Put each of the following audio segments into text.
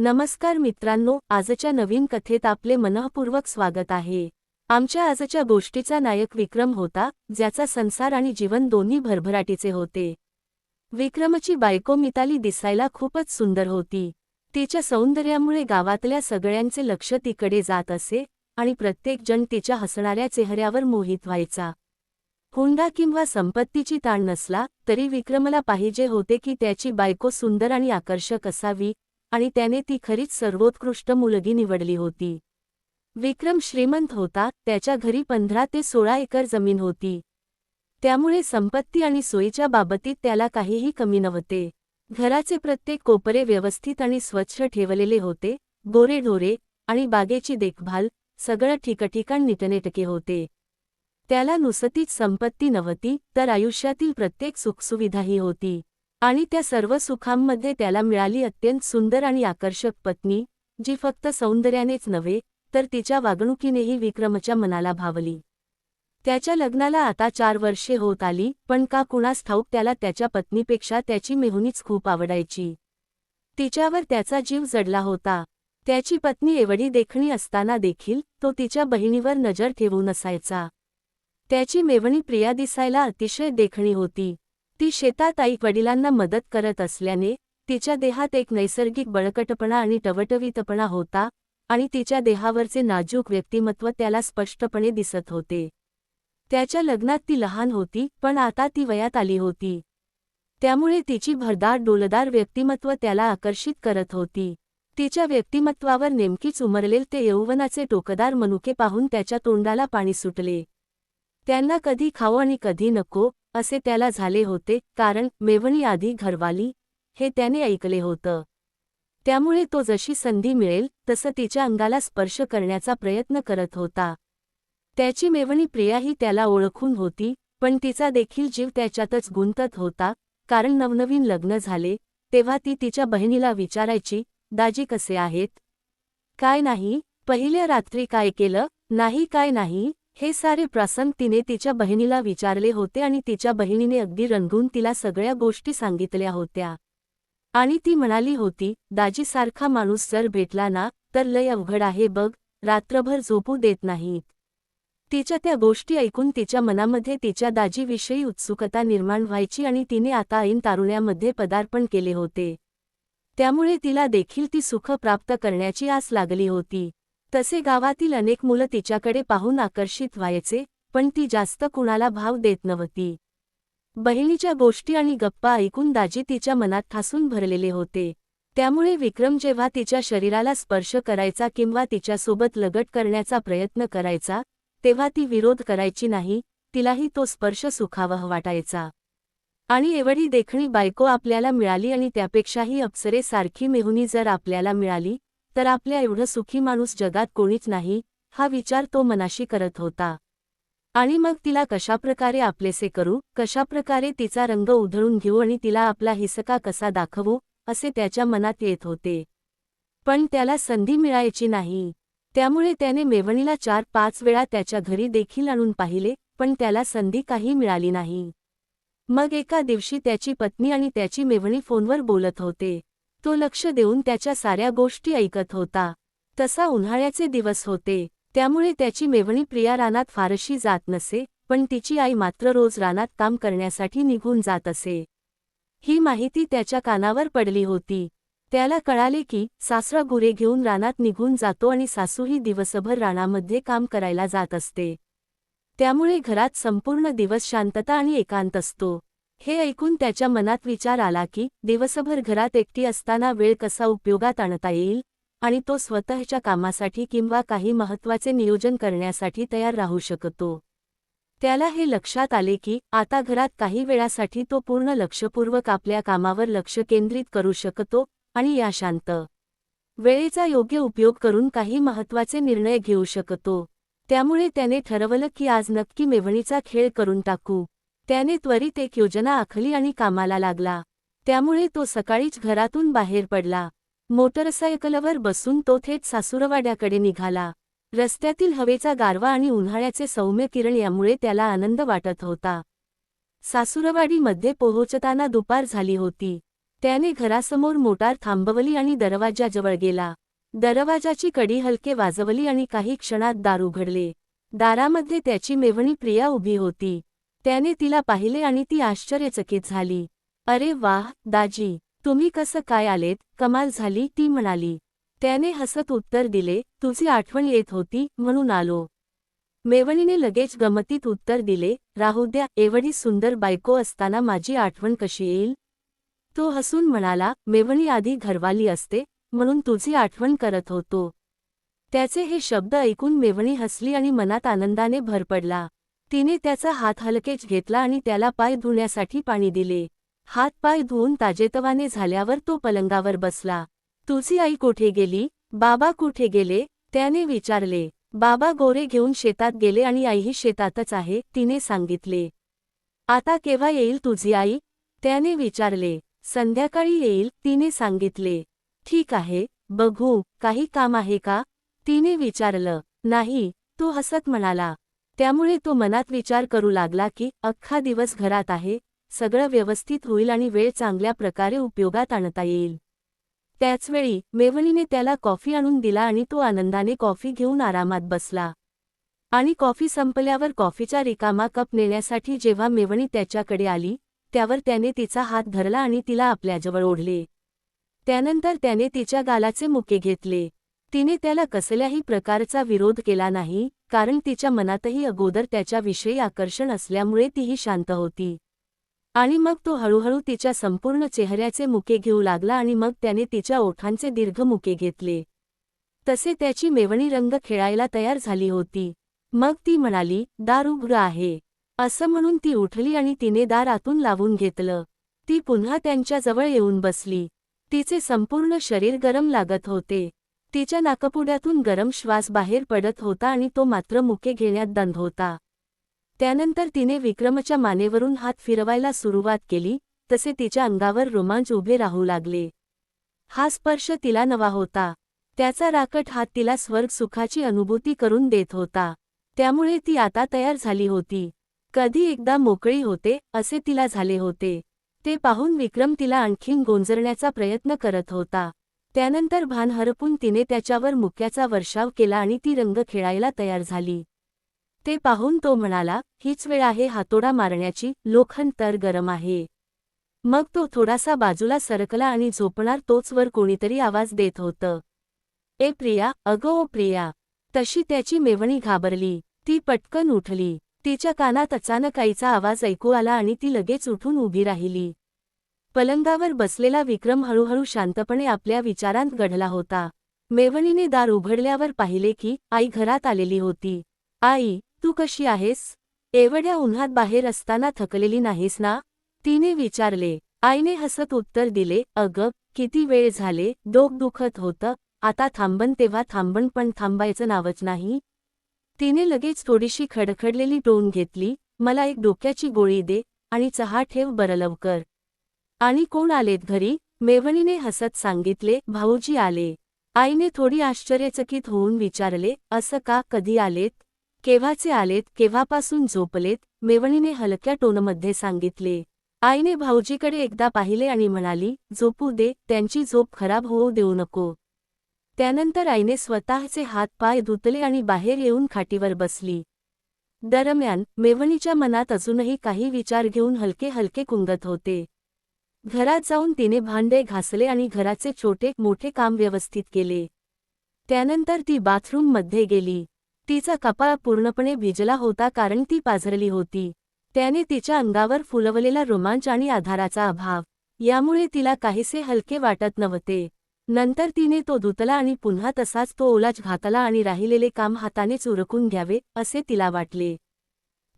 नमस्कार मित्रांनो आजच्या नवीन कथेत आपले मनःपूर्वक स्वागत आहे. आमच्या आजच्या गोष्टीचा नायक विक्रम होता ज्याचा संसार आणि जीवन दोन्ही भरभराटीचे होते. विक्रमची बायको मिताली दिसायला खूपच सुंदर होती. तिच्या सौंदर्यामुळे गावातल्या सगळ्यांचे लक्ष तिकडे जात असे आणि प्रत्येकजण तिच्या हसणाऱ्या चेहऱ्यावर मोहित व्हायचा. हुंडा किंवा संपत्तीची ताण नसला तरी विक्रमला पाहिजे होते की त्याची बायको सुंदर आणि आकर्षक असावी आणि त्याने ती खरीच सर्वोत्कृष्ट मुलगी निवडली होती. विक्रम श्रीमंत होता त्याच्या घरी पंधरा ते सोळा एकर जमीन होती. त्यामुळे संपत्ती आणि सोयीच्या बाबतीत त्याला काहीही कमी नव्हते. घराचे प्रत्येक कोपरे व्यवस्थित आणि स्वच्छ ठेवलेले होते गोरेढोरे आणि बागेची देखभाल सगळं ठिकठिकाण नीटनेटके होते. त्याला नुसतीच संपत्ती नव्हती तर आयुष्यातील प्रत्येक सुखसुविधाही होती. आणि त्या सर्व सुखांमध्ये त्याला मिळाली अत्यंत सुंदर आणि आकर्षक पत्नी जी फक्त सौंदर्यानेच नव्हे तर तिच्या वागणुकीनेही विक्रमच्या मनाला भावली. त्याच्या लग्नाला आता चार वर्षे होत आली पण का कुणास ठाऊक त्याला त्याच्या पत्नीपेक्षा त्याची मेहुनीच खूप आवडायची. तिच्यावर त्याचा जीव जडला होता. त्याची पत्नी एवढी देखणी असताना देखील तो तिच्या बहिणीवर नजर ठेवून असायचा. त्याची मेवणी प्रिया दिसायला अतिशय देखणी होती. ती शेतात आई वडिलांना मदत करत असल्याने तिच्या देहात एक नैसर्गिक बळकटपणा आणि टवटवीतपणा होता आणि तिच्या देहावरचे नाजूक व्यक्तिमत्व त्याला स्पष्टपणे दिसत होते. त्याच्या लग्नात ती लहान होती पण आता ती वयात आली होती. त्यामुळे तिची भरदार डोलदार व्यक्तिमत्व त्याला आकर्षित करत होती. तिच्या व्यक्तिमत्वावर नेमकीच उमरलेल ते यौवनाचे टोकदार मनुके पाहून त्याच्या तोंडाला पाणी सुटले. त्यांना कधी खाओ आणि कधी नको असे त्याला झाले होते कारण मेवणी आधी घरवाली हे त्याने ऐकले होतं. त्यामुळे तो जशी संधी मिळेल तसं तिच्या अंगाला स्पर्श करण्याचा प्रयत्न करत होता. त्याची मेवणी प्रियाही त्याला ओळखून होती पण तिचा देखील जीव त्याच्यातच गुंतत होता कारण नवनवीन लग्न झाले तेव्हा ती तिच्या बहिणीला विचारायची दाजी कसे आहेत? काय नाही पहिल्या रात्री काय केलं नाही काय नाही हे सारे प्रसंग तिने तिच्या बहिणीला विचारले होते आणि तिच्या बहिणीने अगदी रंगून तिला सगळ्या गोष्टी सांगितल्या होत्या. आणि ती म्हणाली होती दाजीसारखा माणूस जर भेटला ना तर लय अवघड आहे बघ रात्रभर झोपू देत नाहीत. तिच्या त्या गोष्टी ऐकून तिच्या मनामध्ये तिच्या दाजीविषयी उत्सुकता निर्माण व्हायची आणि तिने आता ऐन तारुण्यामध्ये पदार्पण केले होते. त्यामुळे तिला देखील ती सुख प्राप्त करण्याची आस लागली होती. तसे गावातील अनेक मुलं तिच्याकडे पाहून आकर्षित व्हायचे पण ती जास्त कुणाला भाव देत नव्हती. बहिणीच्या गोष्टी आणि गप्पा ऐकून दाजी तिच्या मनात ठासून भरलेले होते. त्यामुळे विक्रम जेव्हा तिच्या शरीराला स्पर्श करायचा किंवा तिच्यासोबत लगट करण्याचा प्रयत्न करायचा तेव्हा ती विरोध करायची नाही तिलाही तो स्पर्श सुखावह वाटायचा. आणि एवढी देखणी बायको आपल्याला मिळाली आणि त्यापेक्षाही अप्सरेसारखी मेहुनी जर आपल्याला मिळाली तर आपल्या एवढं सुखी माणूस जगात कोणीच नाही हा विचार तो मनाशी करत होता. आणि मग तिला कशाप्रकारे आपलेसे करू कशाप्रकारे तिचा रंग उधळून घेऊ आणि तिला आपला हिसका कसा दाखवू असे त्याच्या मनात येत होते. पण त्याला संधी मिळायची नाही. त्यामुळे त्याने मेवणीला चार पाच वेळा त्याच्या घरी देखील आणून पाहिले पण त्याला संधी काही मिळाली नाही. मग एका दिवशी त्याची पत्नी आणि त्याची मेवणी फोनवर बोलत होते. तो लक्ष देऊन त्याच्या साऱ्या गोष्टी ऐकत होता. तसा उन्हाळ्याचे दिवस होते त्यामुळे त्याची मेवणी प्रिया रानात फारशी जात नसे पण तिची आई मात्र रोज रानात काम करण्यासाठी निघून जात असे. ही माहिती त्याच्या कानावर पडली होती. त्याला कळाले की सासरा गुरे घेऊन रानात निघून जातो आणि सासूही दिवसभर रानामध्ये काम करायला जात असते. त्यामुळे घरात संपूर्ण दिवस शांतता आणि एकांत असतो. हे ऐकून त्याच्या मनात विचार आला की दिवसभर घरात एकटी असताना वेळ कसा उपयोगात आणता येईल आणि तो स्वतःच्या कामासाठी किंवा काही महत्त्वाचे नियोजन करण्यासाठी तयार राहू शकतो. त्याला हे लक्षात आले की आता घरात काही वेळासाठी तो पूर्ण लक्षपूर्वक आपल्या कामावर लक्ष केंद्रित करू शकतो आणि या शांत वेळेचा योग्य उपयोग करून काही महत्त्वाचे निर्णय घेऊ शकतो. त्यामुळे त्याने ठरवलं की आज नक्की मेवणीचा खेळ करून टाकू. त्याने त्वरित एक योजना आखली आणि कामाला लागला. त्यामुळे तो सकाळीच घरातून बाहेर पडला. मोटरसायकलवर बसून तो थेट सासुरवाड्याकडे निघाला. रस्त्यातील हवेचा गारवा आणि उन्हाळ्याचे सौम्य किरण यामुळे त्याला आनंद वाटत होता. सासुरवाडीमध्ये पोहोचताना दुपार झाली होती. त्याने घरासमोर मोटार थांबवली आणि दरवाजाजवळ गेला. दरवाजाची कडी हलके वाजवली आणि काही क्षणात दार उघडले. दारामध्ये त्याची मेवणी प्रिया उभी होती. त्याने तिला पाहिले आणि ती आश्चर्यचकित झाली. अरे वाह दाजी तुम्ही कसं काय आलेत? कमाल झाली ती म्हणाली. त्याने हसत उत्तर दिले तुझी आठवण येत होती म्हणून आलो. मेवणीने लगेच गमतीत उत्तर दिले राहू द्या एवढी सुंदर बायको असताना माझी आठवण कशी येईल? तो हसून म्हणाला मेवणी आधी घरवाली असते म्हणून तुझी आठवण करत होतो. त्याचे हे शब्द ऐकून मेवणी हसली आणि मनात आनंदाने भर पडला. तिने त्याचा हात हलकेच घेतला आणि त्याला पाय धुण्यासाठी पाणी दिले. हात पाय धुवून ताजेतवाने झाल्यावर तो पलंगावर बसला. तुझी आई कुठे गेली? बाबा कुठे गेले? त्याने विचारले. बाबा गोरे घेऊन शेतात गेले आणि आईही शेतातच आहे तिने सांगितले. आता केव्हा येईल तुझी आई? त्याने विचारले. संध्याकाळी येईल तिने सांगितले. ठीक आहे बघू काही काम आहे का? तिने विचारलं. नाही तो हसत म्हणाला. त्यामुळे तो मनात विचार करू लागला की अख्खा दिवस घरात आहे सगळं व्यवस्थित होईल आणि वेळ चांगल्या प्रकारे उपयोगात आणता येईल. त्याचवेळी मेवणीने त्याला कॉफी आणून दिला आणि तो आनंदाने कॉफी घेऊन आरामात बसला. आणि कॉफी संपल्यावर कॉफीचा रिकामा कप नेण्यासाठी जेव्हा मेवणी त्याच्याकडे आली त्यावर त्याने तिचा हात धरला आणि तिला आपल्याजवळ ओढले. त्यानंतर त्याने तिच्या गालाचे मुके घेतले. तिने त्याला कसल्याही प्रकारचा विरोध केला नाही कारण तिच्या मनातही अगोदर त्याच्याविषयी आकर्षण असल्यामुळे तीही शांत होती. आणि मग तो हळूहळू तिच्या संपूर्ण चेहऱ्याचे मुके घेऊ लागला आणि मग त्याने तिच्या ओठांचे दीर्घ मुके घेतले. तसे त्याची मेवणी रंग खेळायला तयार झाली होती. मग ती म्हणाली दार उग्र आहे. असं म्हणून ती उठली आणि तिने दार आतून लावून घेतलं. ती पुन्हा त्यांच्याजवळ येऊन बसली. तिचे संपूर्ण शरीर गरम लागत होते. तिच्या नाकपुड्यातून गरम श्वास बाहेर पडत होता आणि तो मात्र मुके घेण्यात दंध होता. त्यानंतर तिने विक्रमच्या मानेवरून हात फिरवायला सुरुवात केली तसे तिच्या अंगावर रोमांच उभे राहू लागले. हा स्पर्श तिला नवा होता. त्याचा राकट हात तिला स्वर्ग सुखाची अनुभूती करून देत होता. त्यामुळे ती आता तयार झाली होती. कधी एकदा मोकळी होते असे तिला झाले होते. ते पाहून विक्रम तिला आणखीन गोंजरण्याचा प्रयत्न करत होता. त्यानंतर भान हरपून तिने त्याच्यावर मुक्याचा वर्षाव केला आणि ती रंग खेळायला तयार झाली. ते पाहून तो म्हणाला हीच वेळ आहे हातोडा मारण्याची लोखंड तर गरम आहे मग तो थोडासा बाजूला सरकला आणि झोपणार तोचवर कोणीतरी आवाज देत होतं. ए प्रिया अगो ओ प्रिया तशी त्याची मेवणी घाबरली. ती पटकन उठली. तिच्या कानात अचानक आईचा आवाज ऐकू आला आणि ती लगेच उठून उभी राहिली. पलंगावर बसलेला विक्रम हळूहळू शांतपणे आपल्या विचारांत गढला होता. मेवणीने दार उघडल्यावर पाहिले की आई घरात आलेली होती. आई तू कशी आहेस? एवढ्या उन्हात बाहेर असताना थकलेली नाहीस ना? तिने विचारले. आईने हसत उत्तर दिले अग किती वेळ झाले डोक दुखत होतं. आता थांबन तेव्हा थांबण पण थांबायचं नावच नाही. तिने लगेच थोडीशी खडखडलेली टोन घेतली. मला एक डोक्याची गोळी दे आणि चहा ठेव बरं लवकर. आणि कोण आलेत घरी? मेवणीने हसत सांगितले भाऊजी आले. आईने थोडी आश्चर्यचकित होऊन विचारले असं का? कधी आलेत? केव्हाचे आलेत? केव्हापासून झोपलेत? मेवणीने हलक्या टोनमध्ये सांगितले आईने भाऊजीकडे एकदा पाहिले आणि म्हणाली झोपू दे त्यांची झोप खराब होऊ देऊ नको. त्यानंतर आईने स्वतःचे हात पाय धुतले आणि बाहेर येऊन खाटीवर बसली. दरम्यान मेवणीच्या मनात अजूनही काही विचार घेऊन हलके हलके कुंगत होते. घरात जाऊन तिने भांडे घासले आणि घराचे छोटे मोठे काम व्यवस्थित केले. त्यानंतर ती बाथरूममध्ये गेली. तिचा कपाळ पूर्णपणे भिजला होता कारण ती पाझरली होती. त्याने तिच्या अंगावर फुलवलेला रोमांच आणि आधाराचा अभाव. यामुळे तिला काहीसे हलके वाटत नव्हते. नंतर तिने तो धुतला आणि पुन्हा तसाच तो ओलाच घातला आणि राहिलेले काम हातानेच उरकून घ्यावे असे तिला वाटले.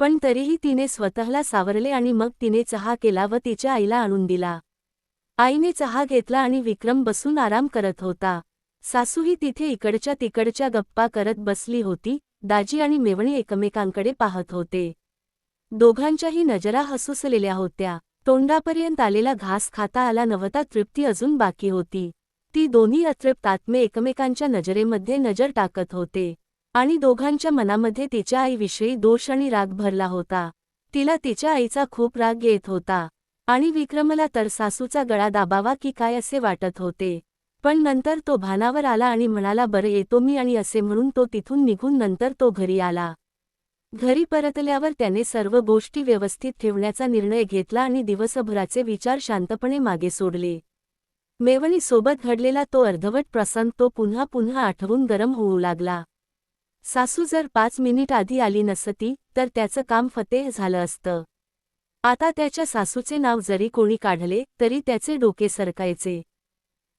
पण तरीही तिने स्वतःला सावरले आणि मग तिने चहा केला व तिच्या आईला आणून दिला. आईने चहा घेतला आणि विक्रम बसून आराम करत होता. सासूही तिथे इकडच्या तिकडच्या गप्पा करत बसली होती दाजी आणि मेवणी एकमेकांकडे पाहत होते. दोघांच्याही नजरा हसुसलेल्या होत्या. तोंडापर्यंत आलेला घास खाता आला नवता तृप्ती अजून बाकी होती. ती दोन्ही अतृप्त आत्मे एकमेकांच्या नजरेमध्ये नजर टाकत होते. आणि दोघांच्या मनामध्ये तिच्या आईविषयी दोष आणि राग भरला होता. तिला तिच्या आईचा खूप राग येत होता. आणि विक्रमला तर सासूचा गळा दाबावा की काय असे वाटत होते. पण नंतर तो भानावर आला आणि म्हणाला बरं येतो मी आणि असे म्हणून तो तिथून निघून नंतर तो घरी आला. घरी परतल्यावर त्याने सर्व गोष्टी व्यवस्थित ठेवण्याचा निर्णय घेतला आणि दिवसभराचे विचार शांतपणे मागे सोडले. मेवणीसोबत घडलेला तो अर्धवट प्रसंग तो पुन्हा पुन्हा आठवून गरम होऊ लागला. सासू जर पाच मिनिट आधी आली नसती तर त्याचं काम फतेह झालं असतं. आता त्याच्या सासूचे नाव जरी कोणी काढले तरी त्याचे डोके सरकायचे.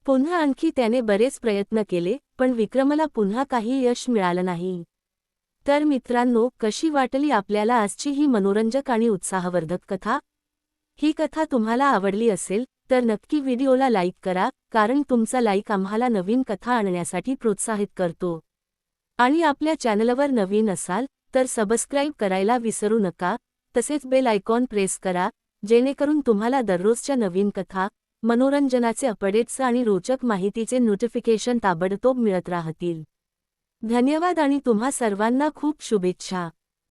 पुन्हा आणखी त्याने बरेच प्रयत्न केले पण विक्रमला पुन्हा काही यश मिळालं नाही. तर मित्रांनो कशी वाटली आपल्याला आजची ही मनोरंजक आणि उत्साहवर्धक कथा? ही कथा तुम्हाला आवडली असेल तर नक्की व्हिडिओला लाईक करा कारण तुमचा लाईक आम्हाला नवीन कथा आणण्यासाठी प्रोत्साहित करतो. आणि आपल्या चॅनलवर नवीन असाल तर सबस्क्राईब करायला विसरू नका तसेच बेल आयकॉन प्रेस करा जेणेकरून तुम्हाला दररोजच्या नवीन कथा मनोरंजनाचे अपडेट्स आणि रोचक माहितीचे नोटिफिकेशन ताबडतोब मिळत राहतील. धन्यवाद आणि तुम्हा सर्वांना खूप शुभेच्छा.